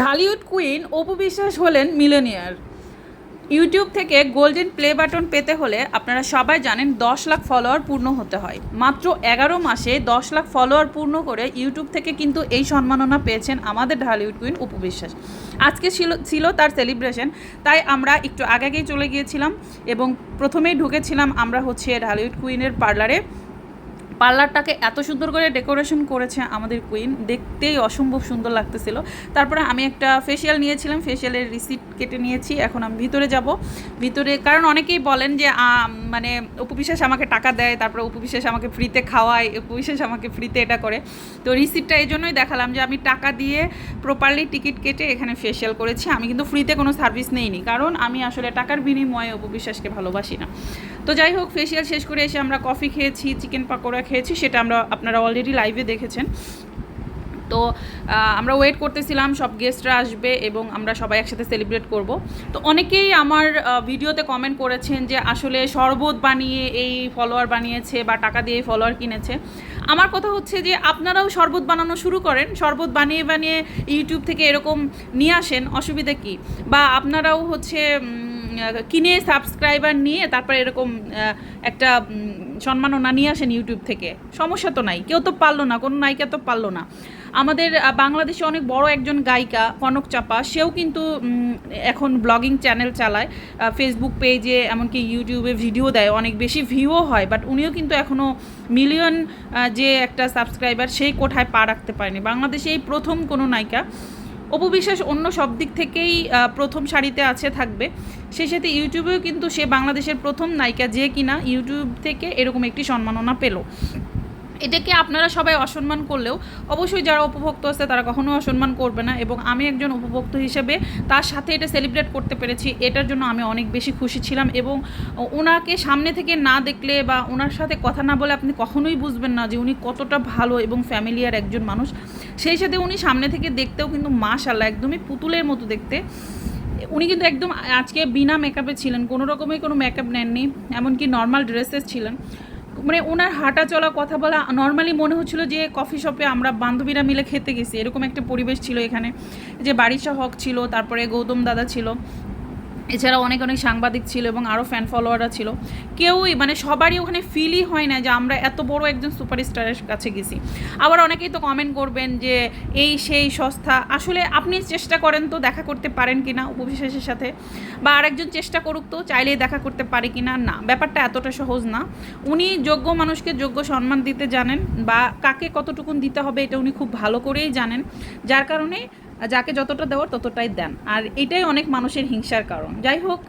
Dhallywood queen Apu Biswas হলেন millionaire YouTube থেকে golden play button পেতে হলে আপনারা সবাই জানেন দশ লাখ ফলোয়ার পূর্ণ হতে হয়। মাত্র এগারো মাসে দশ লাখ ফলোয়ার পূর্ণ করে ইউটিউব থেকে কিন্তু এই সম্মাননা পেয়েছেন আমাদের ঢালিউড কুইন অপু বিশ্বাস। আজকে ছিল ছিল তার সেলিব্রেশন, তাই আমরা একটু আগে আগেই চলে গিয়েছিলাম এবং প্রথমেই ঢুকেছিলাম আমরা হচ্ছে ঢালিউড কুইনের পার্লারে। পার্লারটাকে এত সুন্দর করে ডেকোরেশন করেছে আমাদের কুইন দেখতেই অসম্ভব সুন্দর লাগতেছিল। তারপরে আমি একটা ফেসিয়াল নিয়েছিলাম। ফেসিয়ালের রিসিট কেটে নিয়েছি, এখন আমি ভিতরে যাব। ভিতরে, কারণ অনেকেই বলেন যে মানে উপবিশেষ আমাকে টাকা দেয়, তারপরে উপবিশেষ আমাকে ফ্রিতে খাওয়ায় উপবিশেষ আমাকে ফ্রিতে এটা করে। তো রিসিটটা এই জন্যই দেখালাম যে, আমি টাকা দিয়ে প্রপারলি টিকিট কেটে এখানে ফেসিয়াল করেছি। আমি কিন্তু ফ্রিতে কোনো সার্ভিস নেইনি, কারণ আমি আসলে টাকার বিনিময়ে উপবিশ্বাসকে ভালোবাসি না। তো যাই হোক ফেসিয়াল শেষ করে এসে আমরা কফি খেয়েছি চিকেন পাকোড়া খেয়েছি, সেটা আমরা আপনারা অলরেডি লাইভে দেখেছেন। তো আমরা ওয়েট করতেছিলাম, সব গেস্টরা আসবে এবং আমরা সবাই একসাথে সেলিব্রেট করব। তো অনেকেই আমার ভিডিওতে কমেন্ট করেছেন যে আসলে শরবত বানিয়ে এই ফলোয়ার বানিয়েছে বা টাকা দিয়ে ফলোয়ার কিনেছে। আমার কথা হচ্ছে যে আপনারাও শরবত বানানো শুরু করেন, শরবত বানিয়ে বানিয়ে ইউটিউব থেকে এরকম নিয়ে আসেন, অসুবিধা কী? বা আপনারাও হচ্ছে কিনে সাবস্ক্রাইবার নিয়ে তারপর এরকম একটা সম্মাননা নিয়ে আসেন ইউটিউব থেকে। সমস্যা তো নাই। কেউ তো পারল না, কোনো নায়িকা তো পারল না। আমাদের বাংলাদেশে অনেক বড় একজন গায়িকা, কনক চাপা, সেও কিন্তু এখন ব্লগিং চ্যানেল চালায়। ফেসবুক পেজে এমনকি ইউটিউবে ভিডিও দেয়। অনেক বেশি ভিউও হয় বাট উনিও কিন্তু এখনও মিলিয়ন যে একটা সাবস্ক্রাইবার সেই কোঠায় পা রাখতে পারেনি। বাংলাদেশে এই প্রথম কোনো নায়িকা। অপু বিশ্বাস অন্য সব দিক থেকেই প্রথম সারিতে আছে, থাকবে। সেই সাথে ইউটিউবেও কিন্তু সে বাংলাদেশের প্রথম নায়িকা যে কিনা ইউটিউব থেকে এরকম একটি সম্মাননা পেল। এটাকে আপনারা সবাই অসম্মান করলেও, অবশ্যই যারা উপভোক্ত আছে তারা কখনো অসম্মান করবে না এবং আমি একজন উপভোক্ত হিসেবে তার সাথে এটা সেলিব্রেট করতে পেরেছি, এটার জন্য আমি অনেক বেশি খুশি ছিলাম এবং ওনাকে সামনে থেকে না দেখলে বা ওনার সাথে কথা না বলে আপনি কখনোই বুঝবেন না যে উনি কতটা ভালো এবং ফ্যামিলিয়ার একজন মানুষ। সেই সাথে উনি সামনে থেকে দেখতেও কিন্তু মাশাল্লাহ একদমই পুতুলের মতো দেখতে। উনি কিন্তু একদম আজকে বিনা মেকআপে ছিলেন, কোনো রকমের কোনো মেকআপ নেননি, এমনকি নর্মাল ড্রেসেস ছিলেন। মানে ওনার হাঁটা চলা, কথা বলা নর্মালি মনে হচ্ছিল যে কফি শপে আমরা বান্ধবীরা মিলে খেতে গেছি, এরকম একটা পরিবেশ ছিল এখানে। যে বাড়ি হক ছিল, তারপরে গৌতম দাদা ছিল এছাড়া অনেক অনেক সাংবাদিক ছিল এবং আরও ফ্যান ফলোয়াররা ছিল। কেউই মানে সবারই ওখানে ফিলই হয় না যে আমরা এত বড় একজন সুপারস্টারের কাছে গেছি। আবার অনেকেই তো কমেন্ট করবেন যে, এই সেই সস্তা। আসলে আপনি চেষ্টা করেন তো দেখা করতে পারেন কি না উপবিশ্বাসের সাথে। বা আরেকজন চেষ্টা করুক তো চাইলেই দেখা করতে পারে কি না? না, ব্যাপারটা এতটা সহজ না। উনি যোগ্য মানুষকে যোগ্য সম্মান দিতে জানেন বা কাকে কতটুকুন দিতে হবে এটা উনি খুব ভালো করেই জানেন। যার কারণে যাকে যতটা দেওয়ার ততটাই দেন। আর এটাই অনেক মানুষের হিংসার কারণ। যাই হোক